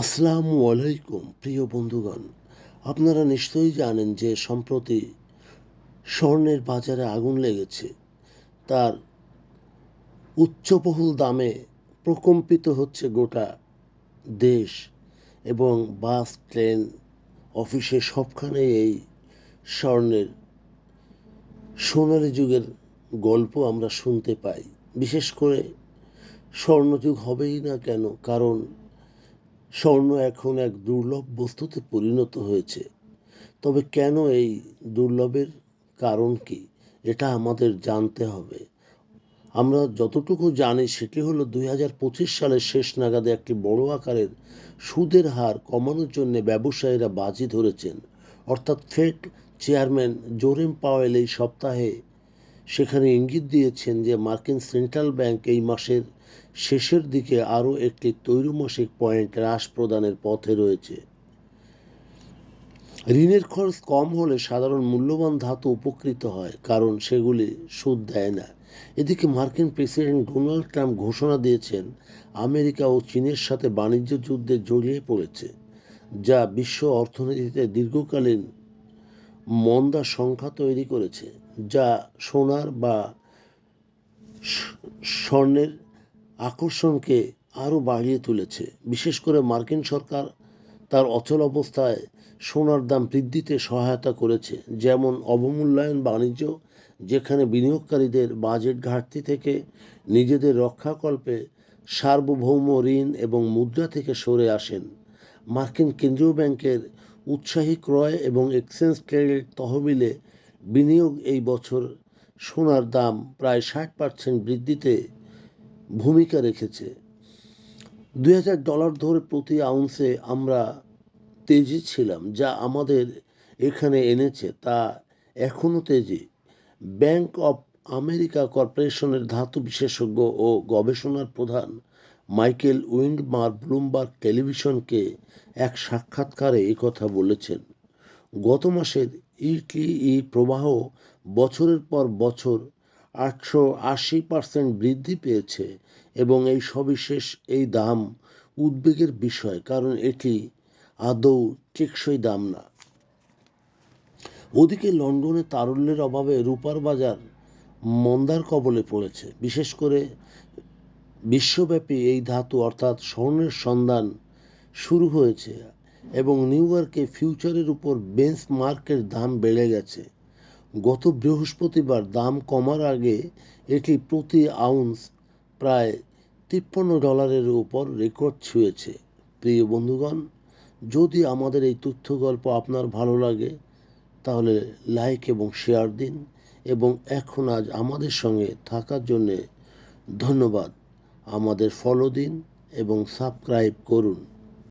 আসসালামু আলাইকুম, প্রিয় বন্ধুগণ। আপনারা নিশ্চয়ই জানেন যে সম্প্রতি স্বর্ণের বাজারে আগুন লেগেছে। তার উচ্চবহুল দামে প্রকম্পিত হচ্ছে গোটা দেশ এবং বাস, ট্রেন, অফিসে সবখানে এই স্বর্ণের সোনালি যুগের গল্প আমরা শুনতে পাই। বিশেষ করে স্বর্ণযুগ হবেই না কেন, কারণ স্বর্ণ এখন এক দুর্লভ বস্তুতে পরিণত হয়েছে। তবে কেন এই দুর্লভের কারণ কি, এটা আমাদের জানতে হবে। আমরা যতটুকু জানি, সেটি হলো দুই হাজার পঁচিশ সালের শেষ নাগাদে একটি বড় আকারের সুদের হার কমানোর জন্য ব্যবসায়ীরা বাজি ধরেছেন। অর্থাৎ ফেড চেয়ারম্যান জোরেম পাওয়েল এই সপ্তাহে সেখানে ইঙ্গিত দিয়েছেন যে মার্কিন সেন্ট্রাল ব্যাংক এই মাসের শেষের দিকে আরও একটি তৈরমাসিক পয়েন্ট হ্রাস প্রদানের পথে রয়েছে। ঋণের খরচ কম হলে সাধারণ মূল্যবান ধাতু উপকৃত হয়, কারণ সেগুলি সুদ দেয় না। এদিকে মার্কিন প্রেসিডেন্ট ডোনাল্ড ট্রাম্প ঘোষণা দিয়েছেন, আমেরিকা ও চীনের সাথে বাণিজ্য যুদ্ধে জড়িয়ে পড়েছে, যা বিশ্ব অর্থনীতিতে দীর্ঘকালীন মন্দা সংখ্যা তৈরি করেছে, যা সোনার বা স্বর্ণের আকর্ষণকে আরও বাড়িয়ে তুলেছে। বিশেষ করে মার্কিন সরকার তার অচল অবস্থায় সোনার দাম বৃদ্ধিতে সহায়তা করেছে, যেমন অবমূল্যায়ন বাণিজ্য, যেখানে বিনিয়োগকারীদের বাজেট ঘাটতি থেকে নিজেদের রক্ষাকল্পে সার্বভৌম ঋণ এবং মুদ্রা থেকে সরে আসেন। মার্কিন কেন্দ্রীয় ব্যাংকের উৎসাহী ক্রয় এবং এক্সচেঞ্জ ট্রেডেড তহবিলে বিনিয়োগ এই বছর সোনার দাম প্রায় ষাট পার্সেন্ট বৃদ্ধিতে ভূমিকা রেখেছে। দুই হাজার ডলার ধরে প্রতি আউন্সে আমরা তেজি ছিলাম, যা আমাদের এখানে এনেছে, তা এখনও তেজি। ব্যাংক অফ আমেরিকা কর্পোরেশনের ধাতু বিশেষজ্ঞ ও গবেষণার প্রধান মাইকেল উইন্ডমার ব্লুমবার্গ টেলিভিশনকে এক সাক্ষাৎকারে কথা বলেছেন। গত মাসের ইটিই প্রবাহ বছরের পর বছর আটশো আশি পার্সেন্ট বৃদ্ধি পেয়েছে এবং এই সবিশেষ এই দাম উদ্বেগের বিষয়, কারণ এটি আদৌ টেকসই দাম না। ওদিকে লন্ডনে তারল্যের অভাবে রূপার বাজার মন্দার কবলে পড়েছে। বিশেষ করে বিশ্বব্যাপী এই ধাতু অর্থাৎ স্বর্ণের সন্ধান শুরু হয়েছে এবং নিউ ইয়র্কে ফিউচারের উপর বেঞ্চ মার্কের দাম বেড়ে গেছে। গত বৃহস্পতিবার দাম কমার আগে এটি প্রতি আউন্স প্রায় তিপ্পান্ন ডলারের উপর রেকর্ড ছুঁয়েছে। প্রিয় বন্ধুগণ, যদি আমাদের এই তথ্য গল্প আপনার ভালো লাগে, তাহলে লাইক এবং শেয়ার দিন এবং এখন আজ আমাদের সঙ্গে থাকার জন্যে ধন্যবাদ। আমাদের ফলো দিন এবং সাবস্ক্রাইব করুন।